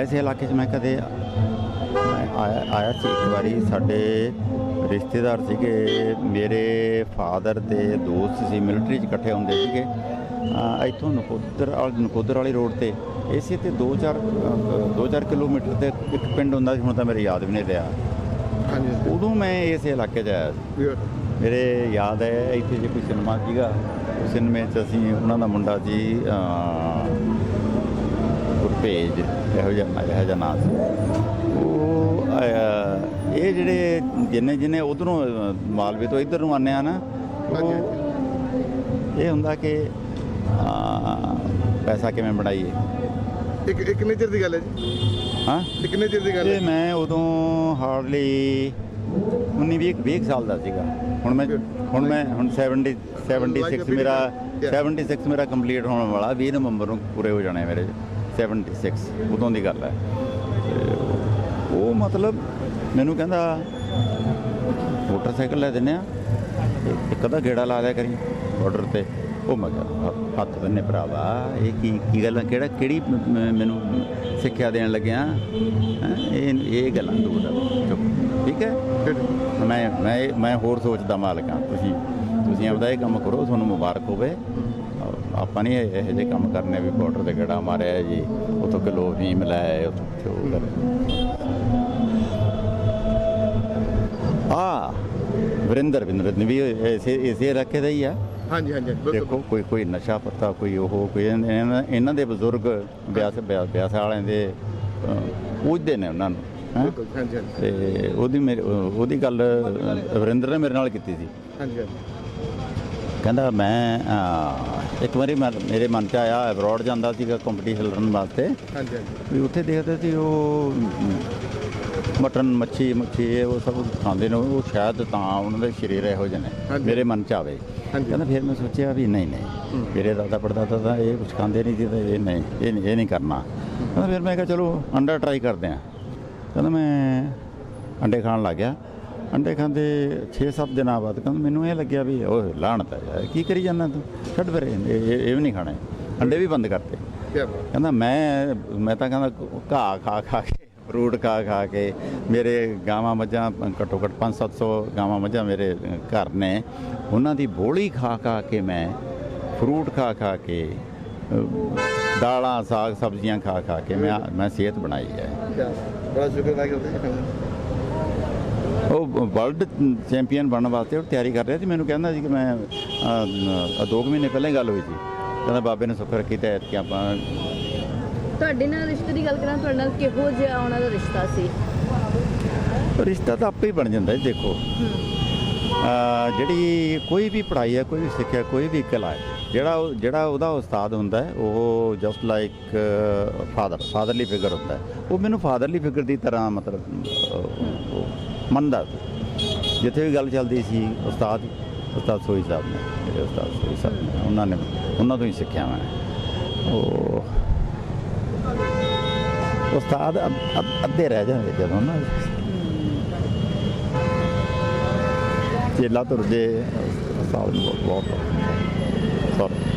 ਐਸੇ ਇਲਾਕੇ 'ਚ ਮੈਂ ਕਦੇ ਆਇਆ ਆਇਆ ਸੀ ਇੱਕ ਵਾਰੀ। ਸਾਡੇ ਰਿਸ਼ਤੇਦਾਰ ਸੀਗੇ ਮੇਰੇ ਫਾਦਰ ਦੇ ਦੋਸਤ ਸੀ ਮਿਲਟਰੀ 'ਚ ਇਕੱਠੇ ਹੁੰਦੇ ਸੀਗੇ। ਇੱਥੋਂ ਨਕੋਦਰ ਵਾਲ ਨਕੋਦਰ ਵਾਲੀ ਰੋਡ ਤੇ। ਇਸੇ ਤੇ 2-4 2-4 ਕਿਲੋਮੀਟਰ ਤੇ ਇੱਕ ਪਿੰਡ ਹੁੰਦਾ ਸੀ ਹੁਣ ਤਾਂ ਮੇਰੇ ਯਾਦ ਵੀ ਨਹੀਂ ਰਿਹਾ। ਹਾਂਜੀ। ਉਦੋਂ ਮੈਂ ਇਸ ਇਲਾਕੇ 'ਚ ਆਇਆ ਸੀ। ਮੇਰੇ ਯਾਦ ਹੈ ਇੱਥੇ ਜੇ ਕੋਈ ਸਿਨੇਮਾ ਸੀਗਾ ਉਸ ਸਿਨੇਮੇ 'ਚ ਅਸੀਂ ਉਹਨਾਂ ਦਾ ਮੁੰਡਾ ਸੀ ਗੁਰਭੇਜ ਇਹੋ ਜਿਹਾ ਇਹੋ ਜਿਹਾ ਨਾਂ ਸੀ। ਉਹ ਇਹ ਜਿਹੜੇ ਜਿੰਨੇ ਜਿੰਨੇ ਉਧਰੋਂ ਮਾਲਵੇ ਤੋਂ ਇੱਧਰ ਨੂੰ ਆਉਂਦੇ ਆ ਨਾ ਉਹ ਇਹ ਹੁੰਦਾ ਕਿ ਪੈਸਾ ਕਿਵੇਂ ਬਣਾਈਏ? ਇੱਕ ਇੱਕ ਕਿੰਨੇ ਚਿਰ ਦੀ ਗੱਲ ਹੈ ਜੀ? ਹਾਂ? ਇਹ ਕਿੰਨੇ ਚਿਰ ਦੀ ਗੱਲ ਹੈ ਮੈਂ ਉਦੋਂ ਹਾਰਡਲੀ 19 20 20 ਸਾਲ ਦਾ ਸੀਗਾ। ਹੁਣ ਮੈਂ ਹੁਣ ਮੈਂ ਹੁਣ 70 76 ਮੇਰਾ 76 ਮੇਰਾ ਕੰਪਲੀਟ ਹੋਣ ਵਾਲਾ 20 ਨਵੰਬਰ ਨੂੰ ਪੂਰੇ ਹੋ ਜਾਣੇ ਮੇਰੇ। 76 ਉਦੋਂ ਦੀ ਗੱਲ ਹੈ। ਤੇ ਉਹ ਮਤਲਬ ਮੈਨੂੰ ਕਹਿੰਦਾ, ਮੋਟਰਸਾਈਕਲ ਲੈ ਦਿੰਨੇ ਆ ਇੱਕ ਅੱਧਾ ਗੇੜਾ ਲਾ ਲਿਆ ਕਰੀ ਬਾਰਡਰ ਤੇ। ਉਹ ਮੈਂ ਕਿਹਾ, ਹ- ਹੱਥ ਬੰਨੇ ਭਰਾਵਾ, ਇਹ ਕੀ ਕੀ ਗੱਲਾਂ ਕਿਹੜਾ, ਕਿਹੜੀ ਮੈਨੂੰ ਸਿੱਖਿਆ ਦੇਣ ਲੱਗਿਆ ਹੈਂ? ਇਹ ਇਹ ਗੱਲਾਂ ਦੂਰ ਦਾ ਚੁੱਪ। ਠੀਕ ਹੈ? ਮੈਂ ਮੈਂ ਮੈਂ ਹੋਰ ਸੋਚਦਾ ਮਾਲਕਾਂ ਤੁਸੀਂ ਤੁਸੀਂ ਆਪਦਾ ਇਹ ਕੰਮ ਕਰੋ ਤੁਹਾਨੂੰ ਮੁਬਾਰਕ ਹੋਵੇ। ਆਪਾਂ ਨਹੀਂ ਇਹ ਜਿਹੇ ਕੰਮ ਕਰਨੇ ਵੀ ਬਾਰਡਰ ਤੇ ਗੇੜਾ ਮਾਰਿਆ ਜੀ ਉਤੋਂ ਕਿਲੋ ਫੀਮ ਲਾਇਆ ਉੱਥੋਂ ਉਹ ਕਰ ਆ ਵਰਿੰਦਰ ਨੇ ਵੀ ਇਸੇ ਇਸੇ ਇਲਾਕੇ ਦਾ ਹੀ ਆ। ਹਾਂਜੀ ਹਾਂਜੀ ਦੇਖੋ ਕੋਈ ਕੋਈ ਨਸ਼ਾ ਪੱਤਾ ਕੋਈ ਉਹ ਕੋਈ ਇਹਨਾਂ- ਦੇ ਬਜ਼ੁਰਗ ਬਿਆਸ ਬਿਆਸ ਵਾਲਿਆਂ ਦੇ ਪੂਜਦੇ ਨੇ ਉਹਨਾਂ ਨੂੰ। ਹੈਂ। ਤੇ ਉਹਦੀ ਮੇਰੇ ਉਹਦੀ ਗੱਲ ਵਰਿੰਦਰ ਨੇ ਮੇਰੇ ਨਾਲ ਕੀਤੀ ਸੀ। ਹਾਂਜੀ ਕਹਿੰਦਾ ਮੈਂ ਅਹ, ਇੱਕ ਵਾਰੀ ਮੈਂ- ਮੇਰੇ ਮਨ 'ਚ ਆਇਆ ਅਬਰੋਡ ਜਾਂਦਾ ਸੀਗਾ ਕੰਪੀਟੀਸ਼ਨ ਲੜਨ ਵਾਸਤੇ। ਹਾਂਜੀ ਵੀ ਉੱਥੇ ਦੇਖਦੇ ਸੀ ਉਹ ਮਟਨ ਮੱਛੀ ਮੱਛੀ ਇਹ ਉਹ ਸਭ ਖਾਂਦੇ ਨੇ। ਉਹ ਸ਼ਾਇਦ ਤਾਂ ਉਹਨਾਂ ਦੇ ਸਰੀਰ ਇਹੋ ਜਿਹੇ ਨੇ ਹਾਂਜੀ। ਮੇਰੇ ਮਨ 'ਚ ਆਵੇ। ਹਾਂਜੀ। ਕਹਿੰਦਾ ਫਿਰ ਮੈਂ ਸੋਚਿਆ ਵੀ ਨਹੀਂ ਨਹੀਂ। ਮੇਰੇ ਦਾਦਾ ਪੜਦਾਦਾ ਤਾਂ ਇਹ ਕੁਝ ਖਾਂਦੇ ਨਹੀਂ ਸੀ ਤੇ ਇਹ ਨਹੀਂ ਇਹ ਨਹੀਂ ਇਹ ਨਹੀਂ ਕਰਨਾ ਕਹਿੰਦਾ ਫਿਰ ਮੈਂ ਕਿਹਾ ਚਲੋ ਅੰਡਾ ਟਰਾਈ ਕਰਦੇ ਆ ਕਹਿੰਦਾ ਮੈਂ ਅੰਡੇ ਖਾਣ ਲੱਗ ਗਿਆ। ਅੰਡੇ ਖਾਂਦੇ 6-7 ਦਿਨਾਂ ਬਾਅਦ ਕਹਿੰਦਾ ਮੈਨੂੰ ਇਹ ਲੱਗਿਆ ਵੀ ਓਏ ਲਾਹਣਤ ਯਾਰ ਕੀ ਕਰੀ ਜਾਂਦਾ ਤੂੰ? ਛੱਡ ਫਿਰ ਇਹ ਵੀ ਨਹੀਂ ਖਾਣੇ। ਅੰਡੇ ਵੀ ਬੰਦ ਕਰਤੇ। ਕਹਿੰਦਾ ਮੈਂ ਮੈਂ ਤਾਂ ਕਹਿੰਦਾ ਘਾਹ ਖਾ ਖਾ ਕੇ ਫਰੂਟ ਖਾ ਖਾ ਕੇ ਮੇਰੇ ਗਾਵਾਂ ਮੱਝਾਂ ਘੱਟੋ ਘੱਟ 5-700 ਗਾਵਾਂ ਮੱਝਾਂ ਮੇਰੇ ਘਰ ਨੇ। ਉਹਨਾਂ ਦੀ ਬੋਲੀ ਖਾ ਖਾ ਕੇ ਮੈਂ ਫਰੂਟ ਖਾ ਖਾ ਕੇ ਦਾਲਾਂ ਸਾਗ ਸਬਜ਼ੀਆਂ ਖਾ ਖਾ ਕੇ ਮੈਂ ਮੈਂ ਸਿਹਤ ਬਣਾਈ ਹੈ। ਬੜਾ ਸ਼ੁਕਰ ਅਦਾ ਕਰਦੇ ਹਾਂ ਉਹ ਵਰਲਡ ਚੈਂਪੀਅਨ ਬਣਨ ਵਾਸਤੇ ਉਹ ਤਿਆਰੀ ਕਰ ਰਿਹਾ ਸੀ। ਮੈਨੂੰ ਕਹਿੰਦਾ ਸੀ ਕਿ ਮੈਂ ਅਹ, ਦੋ ਕੁ ਮਹੀਨੇ ਪਹਿਲਾਂ ਹੀ ਗੱਲ ਹੋਈ ਸੀ। ਕਹਿੰਦਾ ਬਾਬੇ ਨੇ ਸੁੱਖ ਰੱਖੀ ਤੇ ਕਿ ਆਪਾਂ ਤੁਹਾਡੇ ਨਾਲ ਰਿਸ਼ਤੇ ਦੀ ਗੱਲ ਕਰਾਂ ਤੁਹਾਡੇ ਨਾਲ ਕਿਹੋ ਜਿਹਾ ਉਹਨਾਂ ਦਾ ਰਿਸ਼ਤਾ ਸੀ? ਰਿਸ਼ਤਾ ਤਾਂ ਆਪੇ ਹੀ ਬਣ ਜਾਂਦਾ ਜੀ ਦੇਖੋ। ਜਿਹੜੀ ਕੋਈ ਵੀ ਪੜ੍ਹਾਈ ਹੈ ਕੋਈ ਵੀ ਸਿੱਖਿਆ ਕੋਈ ਵੀ ਕਲਾ ਹੈ ਜਿਹੜਾ ਉਹ- ਜਿਹੜਾ ਉਹਦਾ ਉਸਤਾਦ ਹੁੰਦਾ ਹੈ, ਉਹ just like father fatherly figure ਹੁੰਦਾ ਹੈ। ਉਹ ਮੈਨੂੰ ਫਾਦਰਲੀ ਫਿਗਰ ਦੀ ਤਰ੍ਹਾਂ ਮਤਲਬ ਉਹ ਮੰਨਦਾ ਸੀ। ਜਿੱਥੇ ਵੀ ਗੱਲ ਚੱਲਦੀ ਸੀ, ਉਸਤਾਦ ਉਸਤਾਦ ਸੋਈ ਸਾਹਿਬ ਨੇ ਮੇਰੇ ਉਸਤਾਦ ਸੋਈ ਸਾਹਿਬ ਨੇ, ਉਹਨਾਂ ਨੇ, ਉਹਨਾਂ ਤੋਂ ਹੀ ਸਿੱਖਿਆ ਮੈਂ। ਉਹ ਉਸਤਾਦ ਅੱਧੇ ਰਹਿ ਜਾਂਦੇ ਜਦੋਂ ਨਾ। ਚੇਲਾ ਤੁਰ ਜੇ ਉਸਤਾਦ ਨੂੰ ਬਹੁਤ- ਬਹੁਤ Bye.